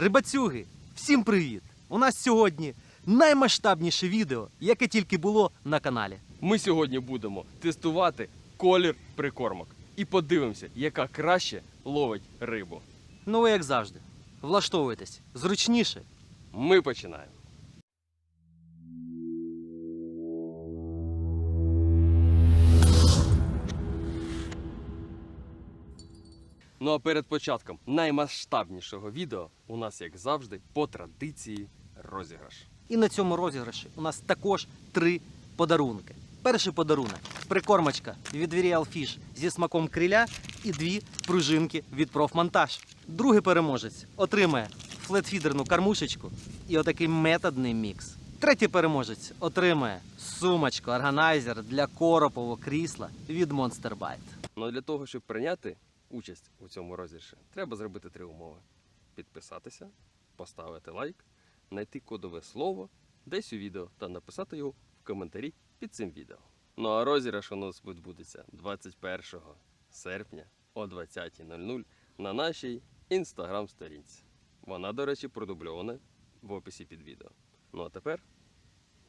Рибацюги, всім привіт! У нас сьогодні наймасштабніше відео, яке тільки було на каналі. Ми сьогодні будемо тестувати колір прикормок і подивимося, яка краще ловить рибу. Ну ви як завжди, влаштовуйтесь зручніше. Ми починаємо. Ну а перед початком наймасштабнішого відео у нас, як завжди, по традиції розіграш. І на цьому розіграші у нас також три подарунки. Перший подарунок прикормочка від Virial Fish зі смаком криля і дві пружинки від профмонтаж. Другий переможець отримає флетфідерну кормушечку і отакий методний мікс. Третій переможець отримає сумочку органайзер для коропового крісла від Monster Bite. Ну а для того, щоб прийняти участь у цьому розіграші, треба зробити три умови: підписатися, поставити лайк, знайти кодове слово десь у відео та написати його в коментарі під цим відео. Ну а розіграш у нас відбудеться 21 серпня о 20.00 на нашій інстаграм-сторінці. Вона, до речі, продубльована в описі під відео. Ну а тепер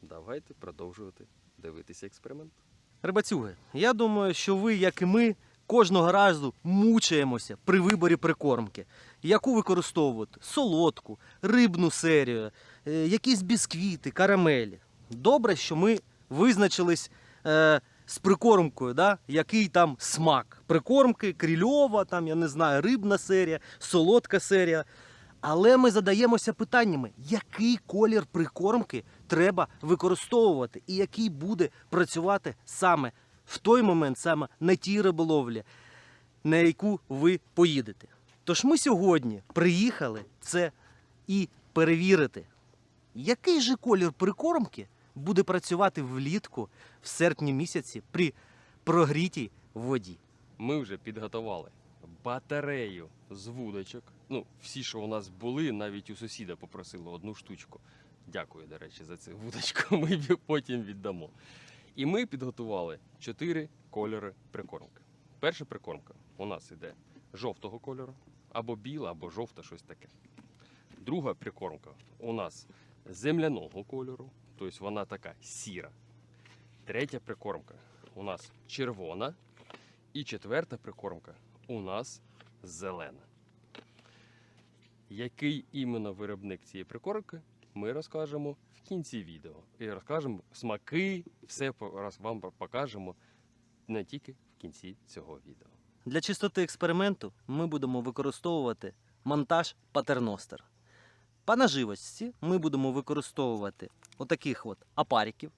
давайте продовжувати дивитися експеримент. Рибацюги, я думаю, що ви, як і ми, кожного разу мучаємося при виборі прикормки. Яку використовувати? Солодку, рибну серію, е, якісь бісквіти, карамелі. Добре, що ми визначились е, з прикормкою, да? який там смак. Прикормки, крільова, там, я не знаю, рибна серія, солодка серія. Але ми задаємося питаннями, який колір прикормки треба використовувати і який буде працювати саме в той момент, саме на тій риболовлі, на яку ви поїдете. Тож ми сьогодні приїхали це і перевірити, який же колір прикормки буде працювати влітку в серпні місяці при прогрітій воді. Ми вже підготували батарею з вудочок. Ну, всі, що у нас були, навіть у сусіда попросили одну штучку. Дякую, до речі, за цю вудочку. Ми потім віддамо. І ми підготували чотири кольори прикормки. Перша прикормка у нас іде жовтого кольору, або біла, або жовта, щось таке. Друга прикормка у нас земляного кольору, тобто вона така сіра. Третя прикормка у нас червона. І четверта прикормка у нас зелена. Який іменно виробник цієї прикормки, ми розкажемо в кінці відео. І розкажемо смаки, все вам покажемо не тільки в кінці цього відео. Для чистоти експерименту ми будемо використовувати монтаж патерностер. По наживості ми будемо використовувати отаких от апариків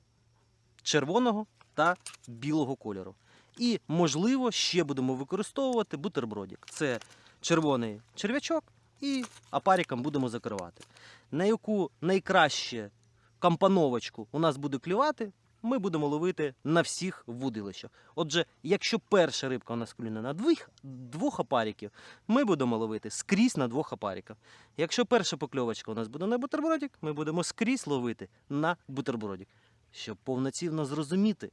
червоного та білого кольору. І, можливо, ще будемо використовувати бутербродик. Це червоний черв'ячок і апариком будемо закривати. На яку найкраще компоновочку у нас буде клювати, ми будемо ловити на всіх вудилищах. Отже, якщо перша рибка у нас клюне на двох, двох апариків, ми будемо ловити скрізь на двох апариках. Якщо перша покльовочка у нас буде на бутербродик, ми будемо скрізь ловити на бутербродик, щоб повноцінно зрозуміти,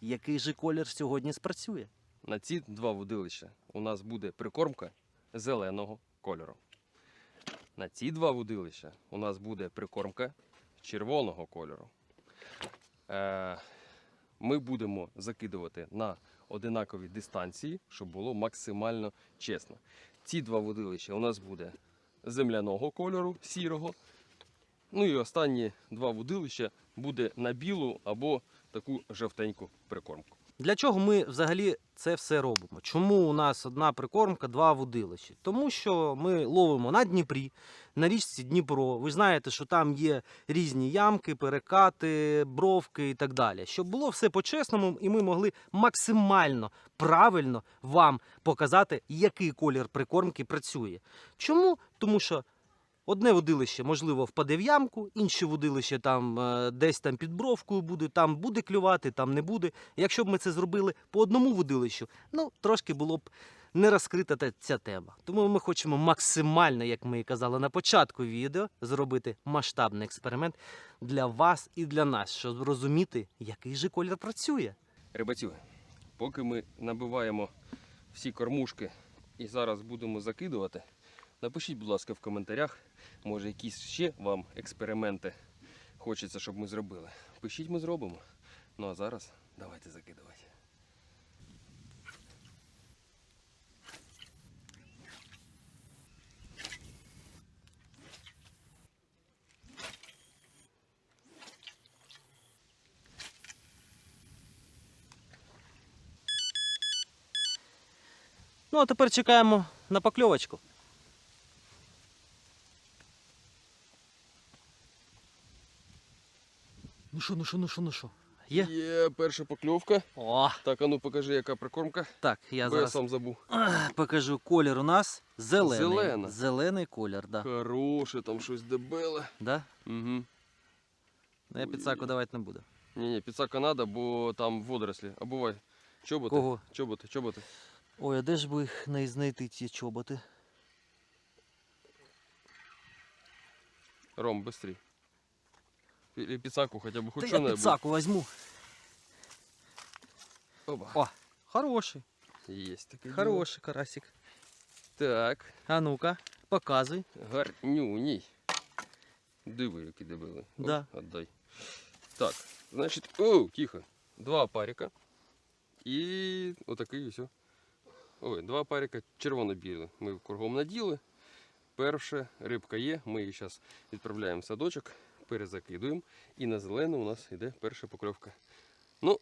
який же колір сьогодні спрацює. На ці два водилища у нас буде прикормка зеленого кольору. На ці два водилища у нас буде прикормка червоного кольору. Е, ми будемо закидувати на одинакові дистанції, щоб було максимально чесно. Ці два водилища у нас буде земляного кольору, сірого. Ну і останні два водилища буде на білу або таку жовтеньку прикормку. Для чого ми взагалі це все робимо? Чому у нас одна прикормка, два вудилища? Тому що ми ловимо на Дніпрі, на річці Дніпро. Ви знаєте, що там є різні ямки, перекати, бровки і так далі. Щоб було все по-чесному, і ми могли максимально правильно вам показати, який колір прикормки працює. Чому? Тому що Одне водилище, можливо, впаде в ямку, інше водилище там е, десь там під бровкою буде, там буде клювати, там не буде. Якщо б ми це зробили по одному водилищу, ну трошки було б не розкрита ця тема. Тому ми хочемо максимально, як ми і казали на початку відео, зробити масштабний експеримент для вас і для нас, щоб зрозуміти, який же колір працює. Рибацюги, поки ми набиваємо всі кормушки і зараз будемо закидувати, напишіть, будь ласка, в коментарях, Може, якісь ще вам експерименти хочеться, щоб ми зробили. Пишіть, ми зробимо. Ну а зараз давайте закидувати. Ну, а тепер чекаємо на покльовочку. Ну що, ну що, ну що, ну що? Є? Є перша покльовка. О, Так, а ну покажи, яка прикормка. так, я Бо я сам забув. Покажу. Колір у нас зелений. Зелена. Зелений колір, да. Хороше, там щось дебеле. да? Угу. Ну, я підсаку давати не буду. Ні, ні, підсака надо, бо там водорослі. А бувай. Чоботи. Кого? Чоботи, чоботи. Ой, а де ж би їх не знайти ці чоботи? Ром, быстрей. Или підсаку хоча б Та хоч я що-небудь. підсаку возьму. Оба. О, хороший, Есть такий. хороший карасик. Так, А ну-ка, показуй. гарнюній. Диви, які дебили. Да. Отдай. Так, значить, о, тихо. Два парика. І отакий ось. Ой, два парика червоно-білі. Ми кругом наділи. Перша рибка є, ми її зараз відправляємо в садочок, перезакидуємо. І на зелену у нас йде перша покровка. Ну,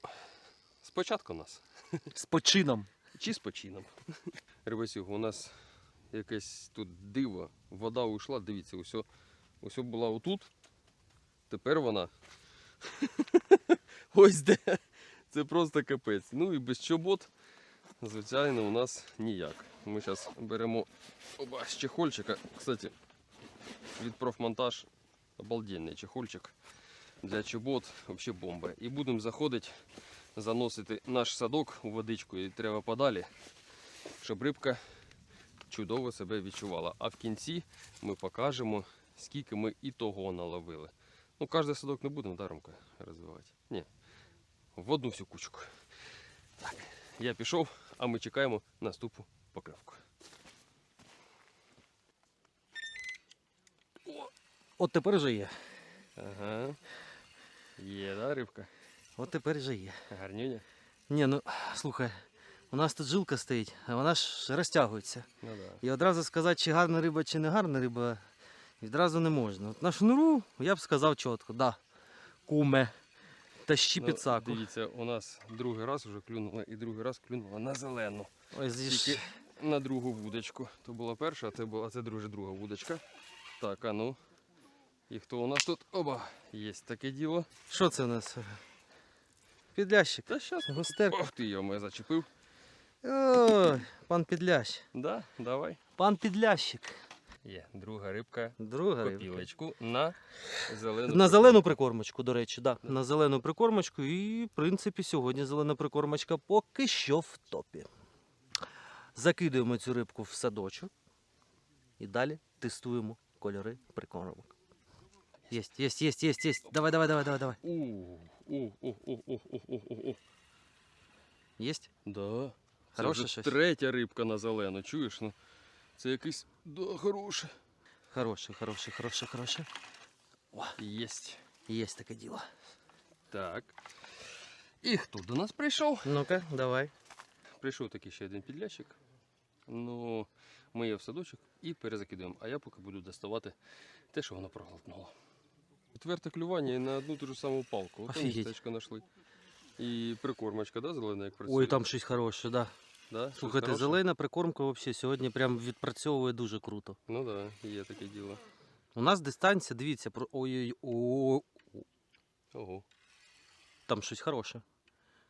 спочатку у нас. З почином. Чи з почином. Рибасюг, у нас якесь тут диво. Вода уйшла, дивіться, усе, усе була отут. Тепер вона. Ось де. Це просто капець. Ну і без чобот, звичайно, у нас ніяк. Ми зараз беремо оба з чехольчика. Кстати, від профмонтаж обалденний чехольчик для чобот, взагалі бомба. І будемо заходити заносити наш садок у водичку і треба подалі, щоб рибка чудово себе відчувала. А в кінці ми покажемо, скільки ми і того наловили. Ну, кожен садок не будемо даромка розвивати. Ні. В одну всю кучку. Так, я пішов, а ми чекаємо наступну покривку. От тепер вже є. Ага. Є, да, рибка? От тепер вже є. Гарнюня? Ні, ну слухай, у нас тут жилка стоїть, а вона ж розтягується. Ну да. І одразу сказати, чи гарна риба, чи не гарна риба, відразу не можна. От на шнуру я б сказав чітко, да. Куме. Тащи Ну, підсаку. Дивіться, у нас другий раз вже клюнула і другий раз клюнула на зелену. Ой, зі Тільки на другу вудочку. То була перша, а це була це друга, друга вудочка. Так, а ну. І хто у нас тут? Оба! Є таке діло. Що це у нас? Підлящик. Та щас. Густерка. Ох ти, я мене зачепив. Ой, пан підлящ. Да, давай. Пан підлящик. Є, друга рибка. Друга рибка. На зелену. На зелену прикормочку, до речі, да. На зелену прикормочку. І, в принципі, сьогодні зелена прикормочка поки що в топі. Закидуємо цю рибку в садочок. І далі тестуємо кольори прикормок. Есть, есть, есть, есть, есть. Давай, давай, давай, давай, давай. Есть? Да. Хороша Це вже щось? на зелену, чуєш? Ну, це якийсь. Да, хороше. Хороший, хороший, хороший, хороший. О, Єсть. есть таке діло. Так. І хто до нас прийшов? Ну-ка, давай. Прийшов такий ще один підлящик. Ну, ми її в садочок і перезакидуємо. А я поки буду доставати те, що воно проглотнуло. Четверте клювання і на одну ту ж саму палку. От Офігеть. містечко знайшли. І прикормочка, да, зелена, як працює? Ой, там щось хороше, да. да? Щось Слухайте, хороше? зелена прикормка взагалі сьогодні прям відпрацьовує дуже круто. Ну так, да, є таке діло. У нас дистанція, дивіться, про ой ой Ого. там щось хороше.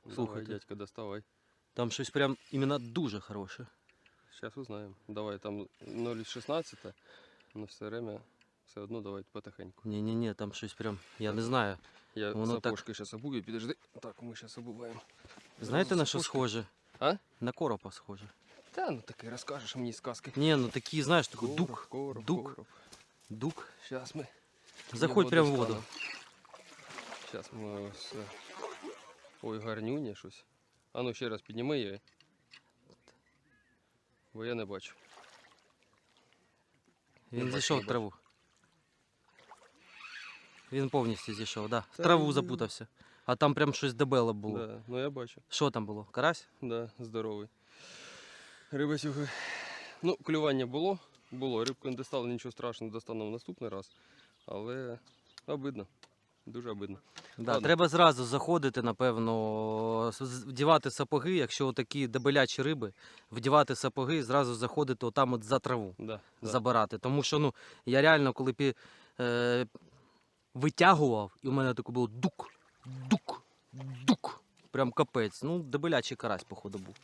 Давай, дядька, доставай. Там щось прям іменно дуже хороше. Зараз узнаємо. Давай там 0,16, але все время все одно давай потихеньку. Ні-ні-ні, там щось прям, я не знаю. Я Воно так- сапожки зараз обую, підожди. Так, ми зараз обуваємо. Знаєте на що Сапожки. схоже? А? На коропа схоже. Та ну таки розкажеш мені сказки. Ні, ну такі, знаєш, такий Короб, дук. короб, дук. короб. Дук. Зараз ми. Заходь прямо в воду. Зараз ми ось. е, Ой, гарнюня щось. А ну ще раз підніми її. Бо я не бачу. Він бачу, зайшов не в траву. Він повністю зійшов, да. В Та траву він- запутався. А там прям щось дебеле було. Да, ну я бачу. Що там було? Карась? Да, здоровий. Рибасюги. Ну, клювання було, було. Рибку не достали, нічого страшного, достанемо наступний раз. Але обидно. Дуже обидно. Да, Ладно. треба зразу заходити, напевно, з- з- вдівати сапоги, якщо такі дебелячі риби, вдівати сапоги і зразу заходити отам от за траву, Да, да. забирати. Тому що ну, я реально, коли пі, е, витягував, і у мене таке було дук, дук, дук. Прям капець. Ну, дебелячий карась, походу, був.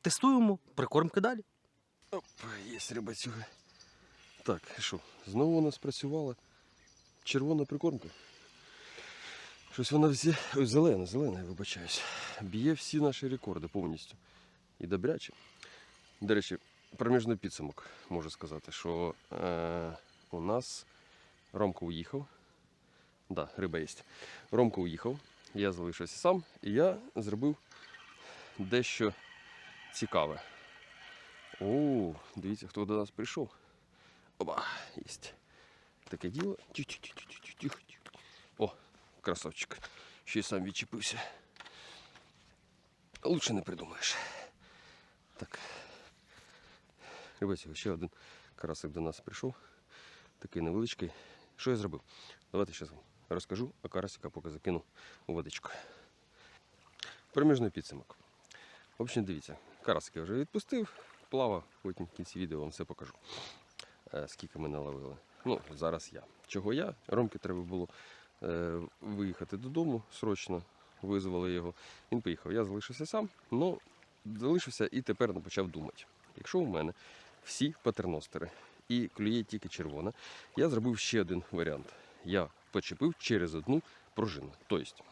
Тестуємо, прикормки далі. Оп, є рибацюга. Так, що? Знову у нас працювала червона прикормка. Щось вона всі. Ой, зелена, зелена, я вибачаюсь. Б'є всі наші рекорди повністю. І добряче. До речі, проміжний підсумок можу сказати, що е, у нас Ромко уїхав. Да, риба є. Ромко уїхав, я залишився сам, і я зробив дещо цікаве. О, дивіться, хто до нас прийшов. Оба, єсть. Таке діло. О, красавчик. Ще й сам відчепився. Лучше не придумаєш. Так. Ребята, ще один карасик до нас прийшов. Такий невеличкий. Що я зробив? Давайте зараз вам розкажу, а карасика поки закину у водичку. Проміжний підсумок. В общем, дивіться, карасик я вже відпустив, плавав, потім в кінці відео вам все покажу. Е, Скільки ми наловили. Ну, зараз я. Чого я? Ромки треба було е, виїхати додому срочно, визвали його. Він поїхав. Я залишився сам, але залишився і тепер почав думати. Якщо у мене всі патерностери і клює тільки червона, я зробив ще один варіант. Я почепив через одну пружину. Тобто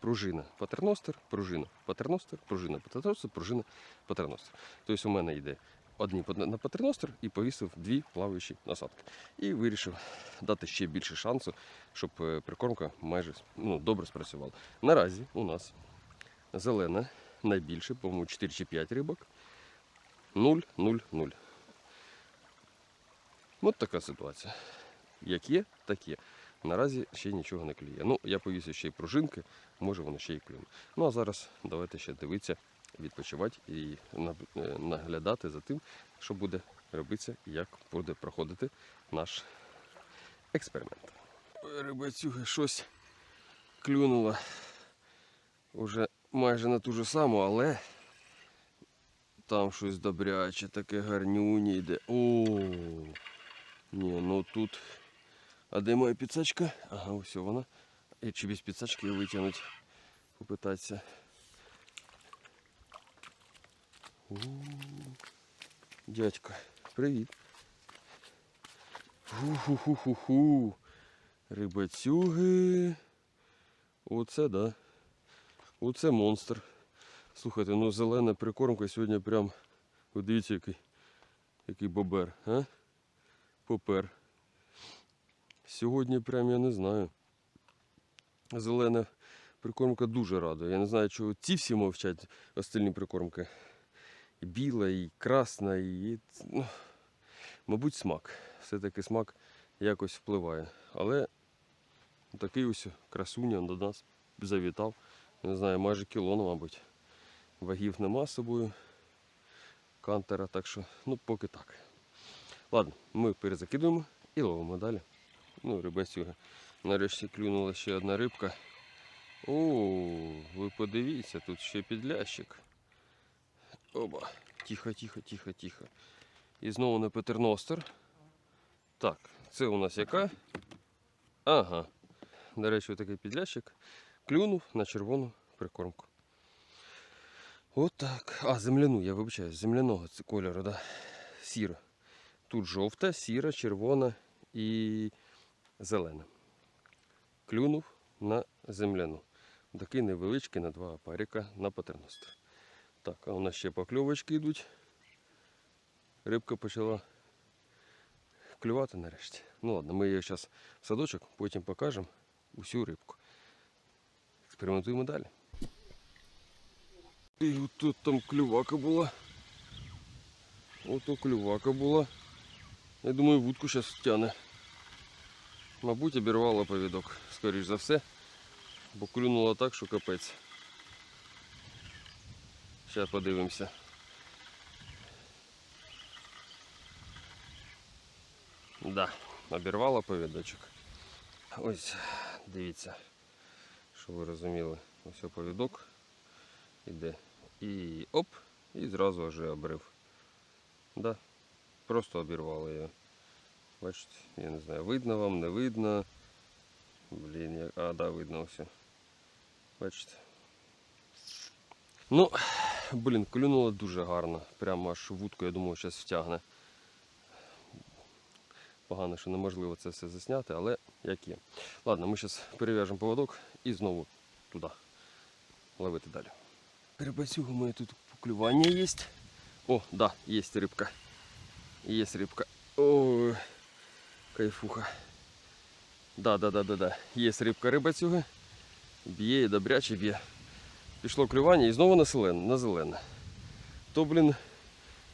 пружина патерностер, пружина патерностер, пружина патерностер, пружина патерностер. Тобто у мене йде одні на патерностер і повісив дві плаваючі насадки. І вирішив дати ще більше шансу, щоб е, прикормка майже ну, добре спрацювала. Наразі у нас зелена найбільше, по-моєму, 4 чи 5 рибок. 0, 0, 0. От така ситуація. Як є, так є. Наразі ще нічого не клює. Ну, я повісив ще й пружинки, може воно ще й клюне. Ну а зараз давайте ще дивитися, відпочивати і е, наглядати за тим, що буде робитися як буде проходити наш експеримент. Ой, Рибацюга щось клюнуло уже майже на ту ж саму, але там щось добряче, таке гарнюні йде. О, ні, ну тут. А де моя підсачка? Ага, ось вона. І чи без підсачки її витягнути, попитатися. У, Дядько, привіт. Ху-ху-ху-ху-ху. Рибацюги. Оце да. Оце монстр. Слухайте, ну зелена прикормка сьогодні прям. Ви дивіться, який, який бобер, а? Попер. Сьогодні прям я не знаю. Зелена прикормка дуже радує. Я не знаю, чого ці всі мовчать остальні прикормки. І біла, і красна, і. Ну, мабуть, смак. Все-таки смак якось впливає. Але такий ось красуня до нас завітав. Не знаю, майже кіло, ну, мабуть. Вагів нема з собою. Кантера, так що, ну, поки так. Ладно, ми перезакидуємо і ловимо далі. Ну, рибацюга. Нарешті клюнула ще одна рибка. О, ви подивіться, тут ще підлящик. Оба. Тихо, тихо, тихо, тихо. І знову на петерностер. Так, це у нас яка? Ага. До речі, такий підлящик клюнув на червону прикормку. Отак. А, земляну, я вибачаю, земляного кольору, да? Сіра. Тут жовта, сіра, червона і зелена. Клюнув на земляну. Такий невеличкий на два апаріка на патерностер. Так, а у нас ще покльовочки йдуть. Рибка почала клювати нарешті. Ну ладно, ми її зараз в садочок, потім покажемо усю рибку. Експериментуємо далі. І тут там клювака була. Ото клювака була. Я думаю, вудку зараз втягне. Мабуть, обірвала повідок, скоріш за все. Бо клюнула так, що капець. Зараз подивимося. Да, обірвала повідочок. Ось, дивіться, що ви розуміли. Ось повідок іде. І оп, і зразу вже обрив. Да, просто обірвали його. Бачите, я не знаю, видно вам, не видно. Блін, як... а, да, видно все. Бачите. Ну, блін, клюнуло дуже гарно. Прямо аж вудку, я думаю, зараз втягне. Погано, що неможливо це все засняти, але як є. Ладно, ми зараз перев'яжемо поводок і знову туди ловити далі. Рибацюгу моє тут поклювання є. О, да, є рибка. Є рибка. Ой, кайфуха. Да, да, да, да, да. Є рибка рибацюги. Б'є добряче б'є. Пішло клювання і знову на зелене. На зелене. То, блін,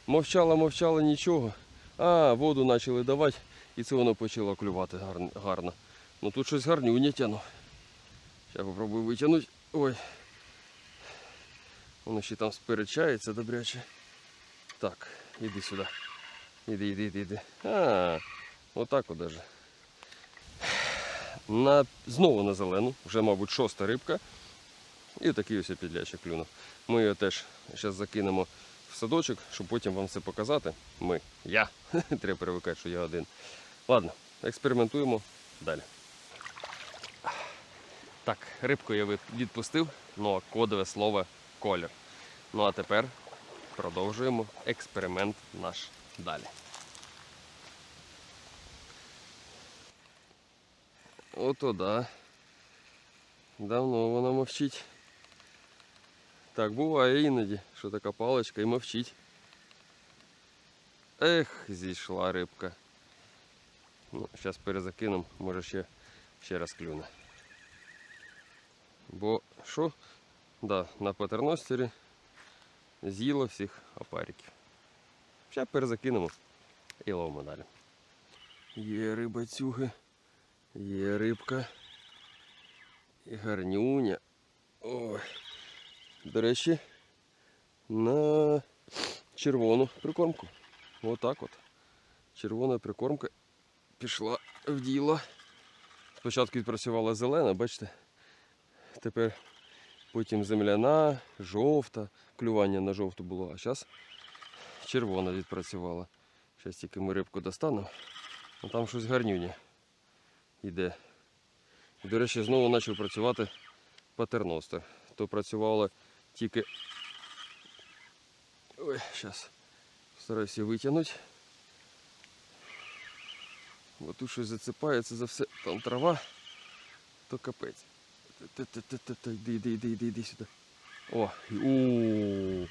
мовчала, мовчала нічого. А, воду почали давати, і це воно почало клювати гарно. гарно. Ну тут щось гарнюня тяну. Зараз попробую витягнути. Ой. Воно ще там сперечається добряче. Так, іди сюди. Іди, іди, іди, іди. А, отак от даже. На, знову на зелену, вже, мабуть, шоста рибка. І такий ось підлящик клюнув. Ми його теж зараз закинемо в садочок, щоб потім вам це показати. Ми. Я. Треба привикати, що я один. Ладно, експериментуємо далі. Так, рибку я відпустив, ну а кодове слово колір. Ну а тепер продовжуємо експеримент наш далі. Ото да. Давно вона мовчить. Так буває іноді, що така паличка і мовчить. Ех, зійшла рибка. Ну, зараз перезакинемо, може ще, ще раз клюне. Бо що? Да, на патерностері з'їло всіх опариків. Зараз перезакинемо і ловимо далі. Є рибацюги, є рибка. І гарнюня. Ой. До речі, на червону прикормку. Отак от. Червона прикормка пішла в діло. Спочатку відпрацювала зелена, бачите? Тепер потім земляна, жовта, клювання на жовту було, а зараз червона відпрацювала. Зараз тільки ми рибку достанемо. А там щось гарнюня йде. І, до речі, знову почав працювати патерностер. То працювало тільки. Ой, зараз стараюся витягнути. Бо тут щось зацепається за все. Там трава, то капець. Йди, йди, йди, йди, йди сюди. О, у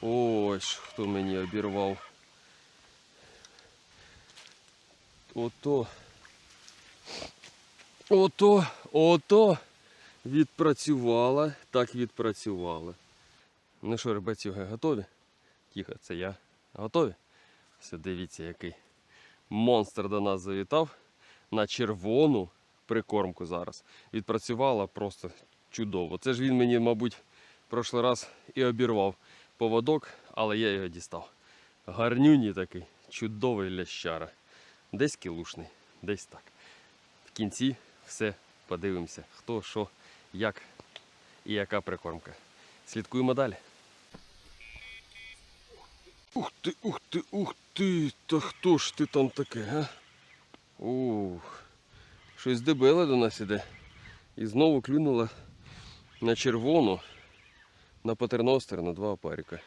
Ось хто мені обірвав. Ото. Ото, ото відпрацювала, так відпрацювала. Ну що, рибацюги, готові? Тихо, це я. Готові? Все, дивіться, який монстр до нас завітав на червону прикормку зараз. Відпрацювала просто чудово. Це ж він мені, мабуть, в прошлий раз і обірвав поводок, але я його дістав. Гарнюній такий, чудовий лящара. Десь кілушний, десь так. В кінці все подивимося, хто, що, як і яка прикормка. Слідкуємо далі. Ух ти, ух ти, ух ти, та хто ж ти там таке, а? Ух, щось дебеле до нас іде. І знову клюнула на червону, на патерностер, на два опарика.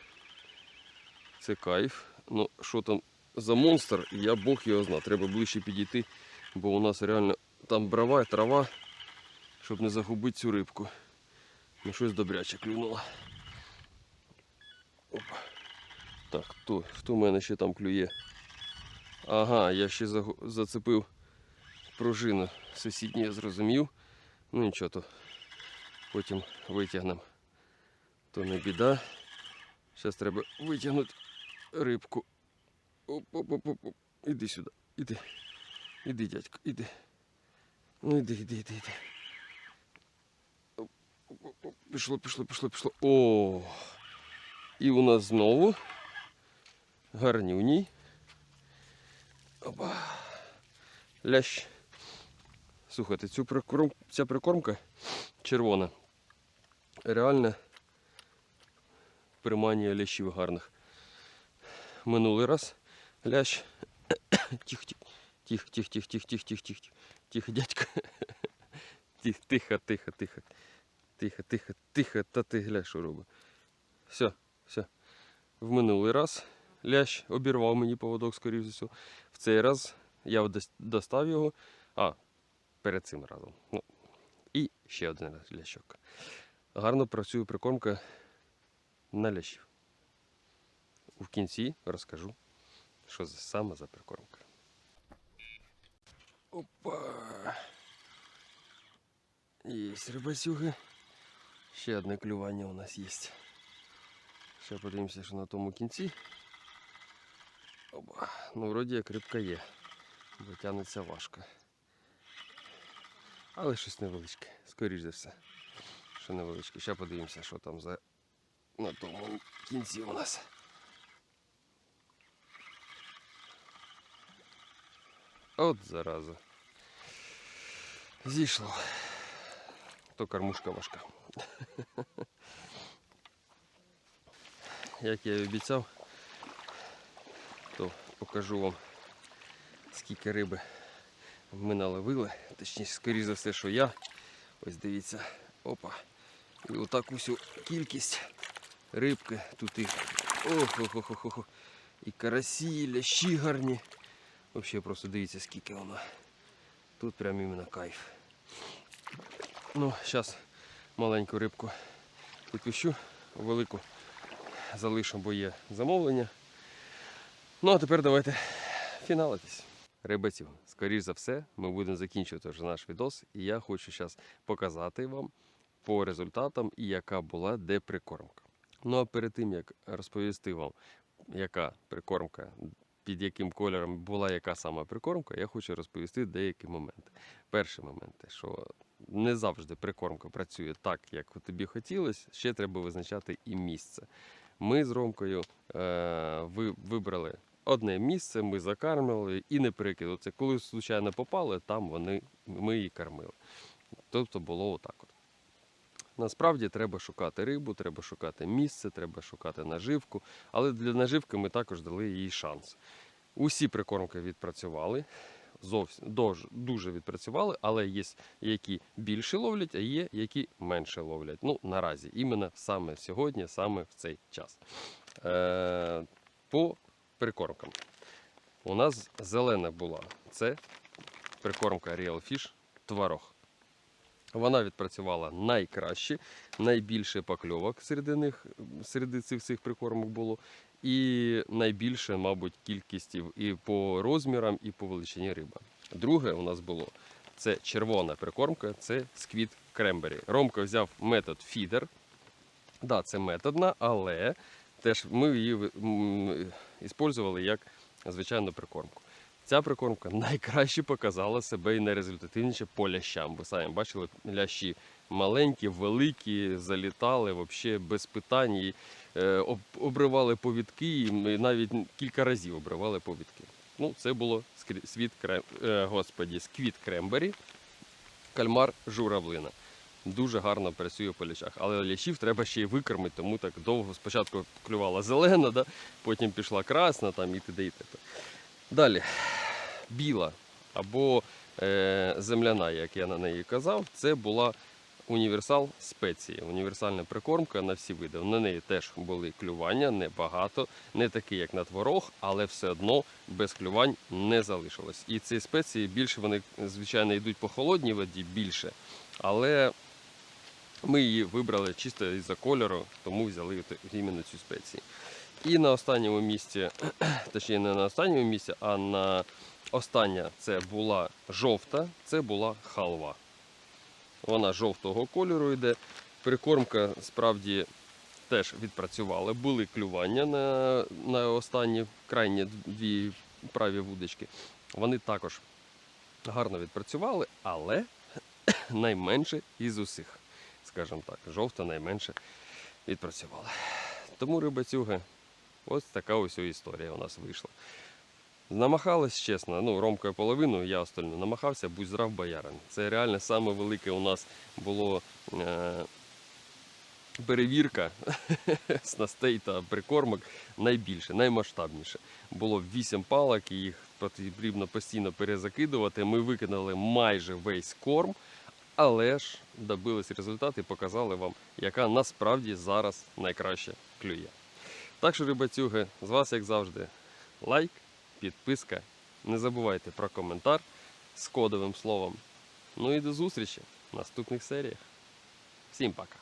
Це кайф. Ну, що там за монстр, я Бог його зна. Треба ближче підійти, бо у нас реально там брава, трава, щоб не загубити цю рибку. Ну щось добряче клюнуло. Опа. Так, хто, хто в мене ще там клює? Ага, я ще зацепив пружину сусідню, я зрозумів. Ну нічого, то потім витягнемо. То не біда. Зараз треба витягнути рибку. Оп-оп-оп-оп. Іди сюди, іди. Іди, дядько, іди. Ну іди, іди, іди, іди. Оп, оп, оп, оп. Пішло, пішло, пішло, пішло. О! І у нас знову гарнюній. Опа. Лящ. Слухайте, цю прикорм... ця прикормка червона. Реально приманює лящів гарних. Минулий раз лящ. Тихо, тихо, тихо, тихо, тихо, тихо, тихо, тихо, тихо, тихо, дядько. Тихо, тихо, тихо, тихо. Тихо, тихо, та ти глянь, що робить. Все, все. В минулий раз лящ обірвав мені поводок, скоріше за всього. В цей раз я достав його. А, перед цим разом. Ну, і ще один лящок. Гарно працює прикормка на. В кінці розкажу, що за- саме за прикормка. Опа! Есть рибасюги. Ще одне клювання у нас є. Ще подивимося, що на тому кінці. Опа. Ну, вроді як рибка є. Бо тягнеться важко. Але щось невеличке, скоріш за все. Що невеличке. Ще подивимося, що там за на тому кінці у нас. От зараза. Зійшло. То кормушка важка. Як я і обіцяв, то покажу вам, скільки риби ми наловили. Точніше, скоріше за все, що я. Ось дивіться. Опа. І отак усю кількість рибки тут і. Ох, ох, ох, ох, ох. І карасі, і лящі гарні. Взагалі просто дивіться, скільки воно. Тут прям іменно кайф. Ну, зараз маленьку рибку відпущу, велику залишу, бо є замовлення. Ну, а тепер давайте фіналитись. Рибаців, скоріш за все, ми будемо закінчувати вже наш відос. І я хочу зараз показати вам по результатам яка була де прикормка. Ну а перед тим як розповісти вам, яка прикормка, під яким кольором була яка сама прикормка, я хочу розповісти деякі моменти. Перший момент, що не завжди прикормка працює так, як тобі хотілося, ще треба визначати і місце. Ми з Ромкою е, ви, вибрали одне місце, ми закармлювали і не прикиду. Це коли случайно попали, там вони, ми її кормили. Тобто було отак от. Насправді треба шукати рибу, треба шукати місце, треба шукати наживку. Але для наживки ми також дали їй шанс. Усі прикормки відпрацювали, зовсім дуже відпрацювали, але є які більше ловлять, а є які менше ловлять. Ну, наразі, іменно саме сьогодні, саме в цей час. Е, по прикормкам. У нас зелена була. Це прикормка Real Fish Творог. Вона відпрацювала найкраще, найбільше покльовок серед них, серед цих всіх прикормок було. І найбільше, мабуть, кількість і- по розмірам, і по величині риба. Друге у нас було це червона прикормка, це сквіт крембері. Ромка взяв метод фідер. Да, це методна, але теж ми її ви- м, іспользували як звичайну прикормку. Ця прикормка найкраще показала себе і найрезультативніше по лящам. Ви самі бачили, лящі маленькі, великі, залітали взагалі без питань. І, е, обривали повідки, і навіть кілька разів обривали повідки. Ну, це було світ крем... е, господі, сквіт крембері, кальмар журавлина. Дуже гарно працює по лячах. Але лящів треба ще й викормити, тому так довго спочатку клювала зелена, да? потім пішла красна там, і т.д. і т.п. Далі, біла або е, земляна, як я на неї казав, це була універсал спеції, універсальна прикормка на всі види. На неї теж були клювання, небагато, не такі, як на творог, але все одно без клювань не залишилось. І ці спеції більше вони, звичайно, йдуть по холодній воді більше, але ми її вибрали чисто із-за кольору, тому взяли іменно цю спецію. І на останньому місці, точніше не на останньому місці, а на остання це була жовта, це була халва. Вона жовтого кольору йде. Прикормка справді теж відпрацювала. Були клювання на, на останні крайні дві праві вудочки, вони також гарно відпрацювали, але найменше із усіх, скажімо так, жовта найменше відпрацювала. Тому рибацюги, ось така ось історія у нас вийшла. Намахались, чесно, ну, ромкою половину, я остальну намахався, будь здрав боярин. Це реально саме велике у нас було е- перевірка снастей та прикормок найбільше, наймасштабніше. Було 8 палок, і їх потрібно постійно перезакидувати. Ми викинули майже весь корм, але ж добились результату і показали вам, яка насправді зараз найкраще клює. Так що, рибацюги, з вас, як завжди, лайк, підписка. Не забувайте про коментар з кодовим словом. Ну і до зустрічі в наступних серіях. Всім пока!